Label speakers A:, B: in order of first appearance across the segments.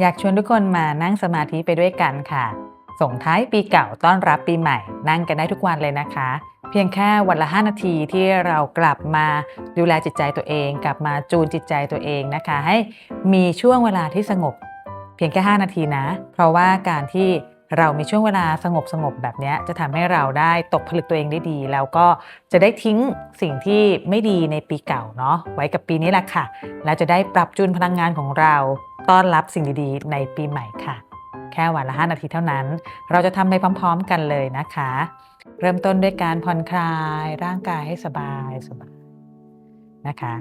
A: อยากชวนทุกคนมานั่งสมาธิไปด้วยกันค่ะ ส่งท้ายปีเก่าต้อนรับปีใหม่ นั่งกันได้ทุกวันเลยนะคะ เพียงแค่วันละ 5 นาทีที่เรากลับมาดูแลจิตใจตัวเอง กลับมาจูนจิตใจตัวเองนะคะ ให้มีช่วงเวลาที่สงบ เพียงแค่ 5 นาทีนะ เพราะว่าการที่เรามีช่วงเวลาสงบสงบแบบนี้จะทำให้เราได้ตกผลึกตัวเองได้ดี แล้วก็จะได้ทิ้งสิ่งที่ไม่ดีในปีเก่าเนาะไว้กับปีนี้แหละค่ะ แล้วจะได้ปรับจูนพลังงานของเรา ต้อนรับสิ่งดีๆ ในปีใหม่ค่ะ แค่วันละ 5 นาทีเท่านั้น เราจะทำไปพร้อม ๆ กันเลยนะคะ เริ่มต้นด้วยการผ่อนคลายร่างกายให้สบายสบายนะคะ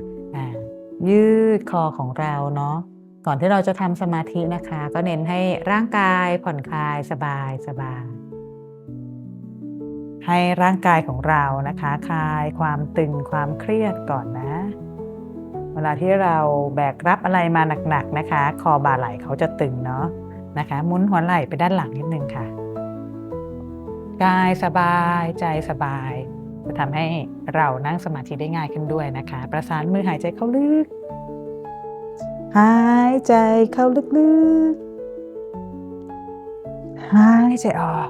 A: ยืดคอของเราเนาะก่อนที่เราจะทำสมาธินะคะ ก็เน้นให้ร่างกายผ่อนคลายสบายสบายให้ร่างกายของเรานะคะ คลายความตึงความเครียดก่อนนะ เวลาที่เราแบกรับอะไรมาหนักๆนะคะ คอบ่าไหล่เขาจะตึงเนาะนะคะมุนหัวไหล่ไปด้านหลังนิดนึงค่ะกายสบายใจสบาย จะทำให้เรานั่งสมาธิได้ง่ายขึ้นด้วยนะคะ ประสานมือหายใจเข้าลึก หายใจเข้าลึกๆ หายใจออก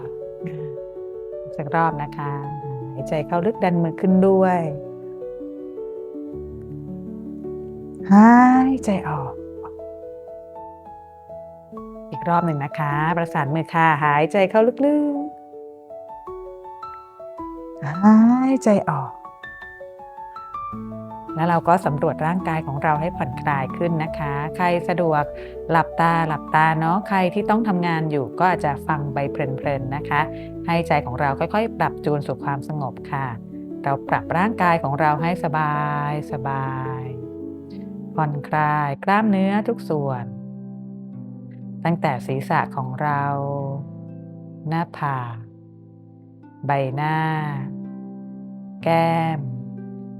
A: สักรอบนะคะ หายใจเข้าลึกดันมือขึ้นด้วย หายใจออก อีกรอบหนึ่งนะคะ ประสานมือค่ะ หายใจเข้าลึกๆ หายใจออก แล้วเราก็สำรวจร่างกายของเราให้ผ่อนคลายขึ้นนะคะ ใครสะดวกหลับตาหลับตาเนาะ ใครที่ต้องทำงานอยู่ก็อาจจะฟังไปเพลินๆนะคะ ให้ใจของเราค่อยๆ ปรับจูนสู่ความสงบค่ะ เราปรับร่างกายของเราให้สบายสบาย ผ่อนคลายกล้ามเนื้อทุกส่วน ตั้งแต่ศีรษะของเรา หน้าผากใบหน้า แก้ม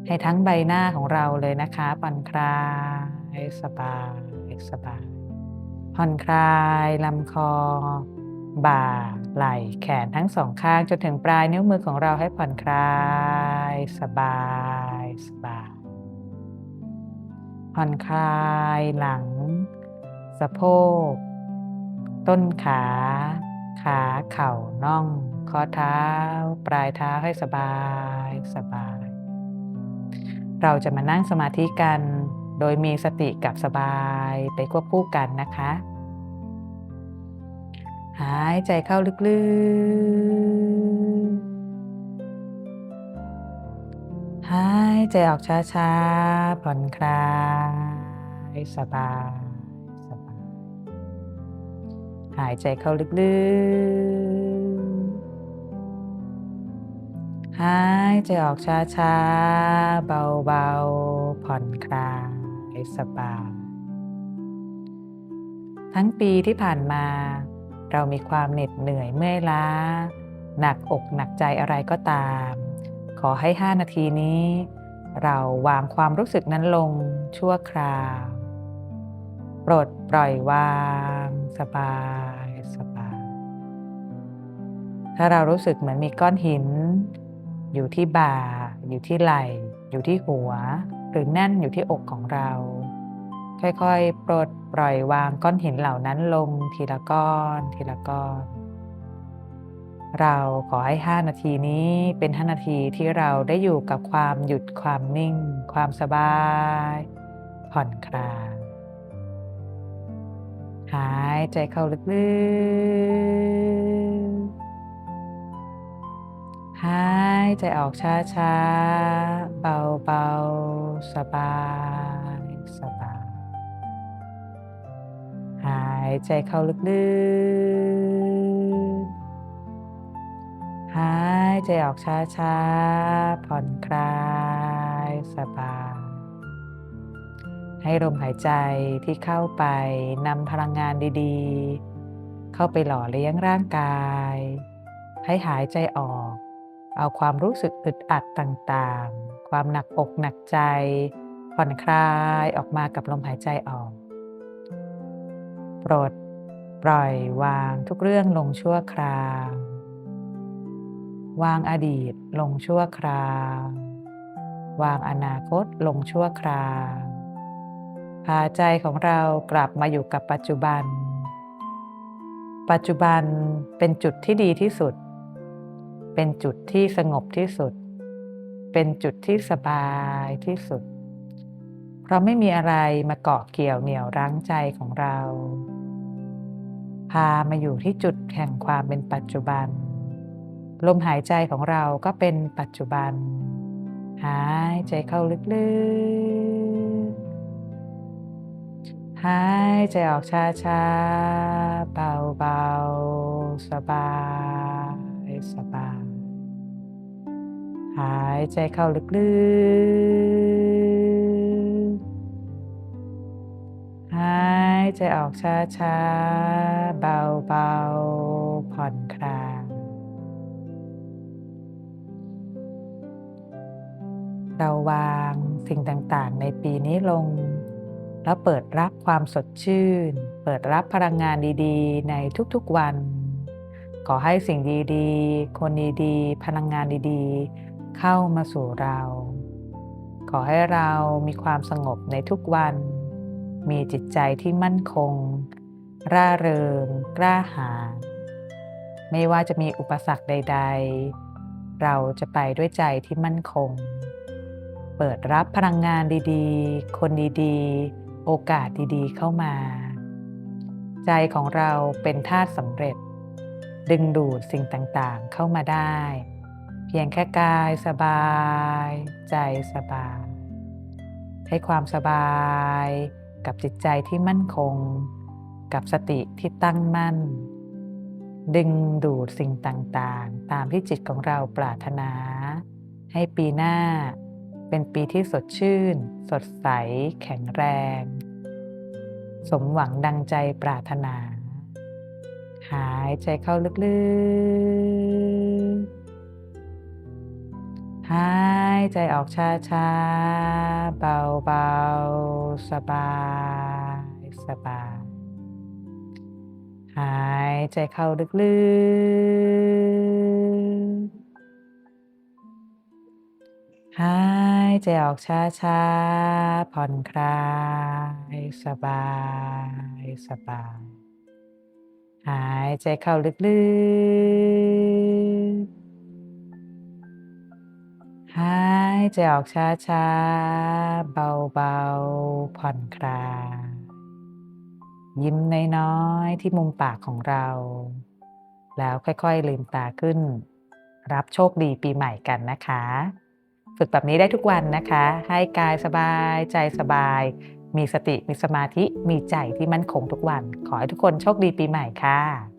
A: ให้ทั้งใบหน้าของเราเลยนะคะผ่อนคลายสบายสบายผ่อนคลายลำคอ บ่า ไหล่แขนทั้งสองข้างจนถึงปลายนิ้วมือของเราให้ผ่อนคลาย สบาย สบาย ผ่อนคลายหลัง สะโพก ต้นขา ขาเข่าน่อง ข้อเท้า ปลายเท้าให้สบายสบาย เราจะมานั่งสมาธิกัน โดยมีสติกับสบายไปควบคู่กันนะคะ หายใจเข้าลึกายใจออกช้าๆ ผ่อนคลายสบายสบายหายใจเข้าลึกๆ หายใจออกช้าๆ เบาๆ ผ่อนคลายสบาย ทั้งปีที่ผ่านมา เรามีความเหน็ดเหนื่อยเมื่อยล้า หนักอกหนักใจอะไรก็ตามขอให้ 5 นาทีนี้ เราวางความรู้สึกนั้นลงชั่วคราว ปลดปล่อยวางสบายสบาย ถ้าเรารู้สึกเหมือนมีก้อนหิน อยู่ที่บ่า อยู่ที่ไหล่ อยู่ที่หัว หรือแน่นอยู่ที่อกของเรา ค่อยๆ ปลดปล่อยวางก้อนหินเหล่านั้นลงทีละก้อนทีละก้อน เราขอให้ 5 นาทีนี้เป็น 5 นาทีที่เราได้อยู่กับความหยุดความนิ่ง ความสบาย ผ่อนคลายหายใจเข้าลึกๆ หายใจออกช้าๆ เบาๆ สบายสบาย หายใจเข้าลึกๆ หายใจออกช้าๆ ผ่อนคลายสบายให้ลมหายใจที่เข้าไปนำพลังงานดีๆ เข้าไปหล่อเลี้ยงร่างกาย ให้หายใจออก เอาความรู้สึกอึดอัดต่างๆ ความหนักอกหนักใจ ผ่อนคลายออกมากับลมหายใจออกปลดปล่อยวางทุกเรื่องลงชั่วคราว วางอดีตลงชั่วคราว วางอนาคตลงชั่วคราวพาใจของเรากลับมาอยู่กับปัจจุบัน ปัจจุบันเป็นจุดที่ดีที่สุด เป็นจุดที่สงบที่สุด เป็นจุดที่สบายที่สุด เพราะไม่มีอะไรมาเกาะเกี่ยวเหนี่ยวรั้งใจของเรา พามาอยู่ที่จุดแห่งความเป็นปัจจุบัน ลมหายใจของเราก็เป็นปัจจุบัน หายใจเข้าลึกๆ หายใจออกช้าๆ เบาๆ สบายสบายหายใจเข้าลึกๆ หายใจออกช้าๆ เบา วางสิ่งต่างๆ ในปีนี้ลง แล้วเปิดรับความสดชื่น เปิดรับพลังงานดีๆ ในทุกๆวัน ขอให้สิ่งดีๆ คนดีๆ พลังงานดีๆ เข้ามาสู่เรา ขอให้เรามีความสงบในทุกวัน มีจิตใจที่มั่นคง ร่าเริง กล้าหาญไม่ว่าจะมีอุปสรรคใด ๆ เราจะไปด้วยใจที่มั่นคง เปิดรับพลังงานดีๆ คนดีๆ โอกาสดีๆ เข้ามา ใจของเราเป็นธาตุสำเร็จ ดึงดูดสิ่งต่างๆเข้ามาได้ เพียงแค่กายสบาย ใจสบาย ให้ความสบายกับจิตใจที่มั่นคง กับสติที่ตั้งมั่น ดึงดูดสิ่งต่างๆ ตามที่จิตของเราปรารถนา ให้ปีหน้า เป็นปีที่สดชื่น สดใส แข็งแรง สมหวังดังใจปรารถนา หายใจเข้าลึกๆ หายใจออกช้าๆ เบาๆ สบายสบายหายใจเข้าลึกๆ หายายใจออกช้าๆ ผ่อนคลาย สบาย สบาย หายใจเข้าลึกๆ หายใจออกช้าๆ เบาๆ ผ่อนคลาย ยิ้มน้อยๆ ที่มุมปากของเรา แล้วค่อยๆ ลืมตาขึ้น รับโชคดีปีใหม่กันนะคะ ฝึกแบบนี้ได้ทุกวันนะคะ ให้กายสบายใจสบาย มีสติมีสมาธิมีใจที่มั่นคงทุกวัน ขอให้ทุกคนโชคดีปีใหม่ค่ะ